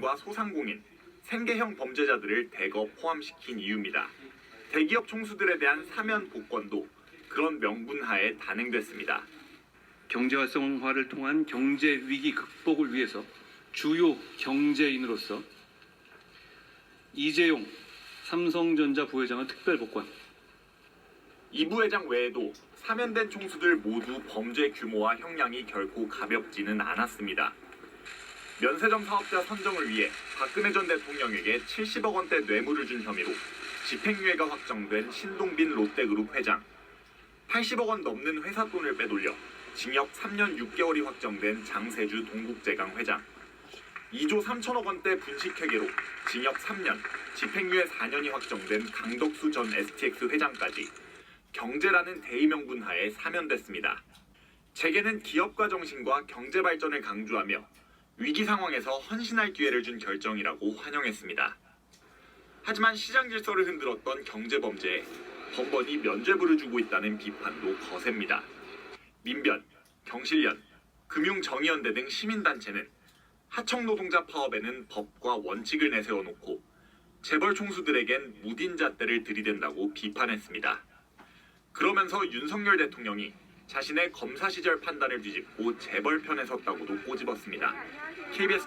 과 소상공인, 생계형 범죄자들을 대거 포함시킨 이유입니다. 대기업 총수들에 대한 사면 복권도 그런 명분 하에 단행됐습니다. 경제 활성화를 통한 경제 위기 극복을 위해서 주요 경제인으로서 이재용 삼성전자 부회장은 특별 복권, 이 부회장 외에도 사면된 총수들 모두 범죄 규모와 형량이 결코 가볍지는 않았습니다. 면세점 사업자 선정을 위해 박근혜 전 대통령에게 70억 원대 뇌물을 준 혐의로 집행유예가 확정된 신동빈 롯데그룹 회장, 80억 원 넘는 회사 돈을 빼돌려 징역 3년 6개월이 확정된 장세주 동국제강 회장, 2조 3천억 원대 분식회계로 징역 3년, 집행유예 4년이 확정된 강덕수 전 STX 회장까지 경제라는 대의명분 하에 사면됐습니다. 재계는 기업가 정신과 경제 발전을 강조하며 위기 상황에서 헌신할 기회를 준 결정이라고 환영했습니다. 하지만 시장 질서를 흔들었던 경제 범죄에 번번이 면죄부를 주고 있다는 비판도 거셉니다. 민변, 경실련, 금융정의연대 등 시민단체는 하청 노동자 파업에는 법과 원칙을 내세워 놓고 재벌 총수들에겐 무딘 잣대를 들이댄다고 비판했습니다. 그러면서 윤석열 대통령이 자신의 검사 시절 판단을 뒤집고 재벌 편에 섰다고도 꼬집었습니다. KBS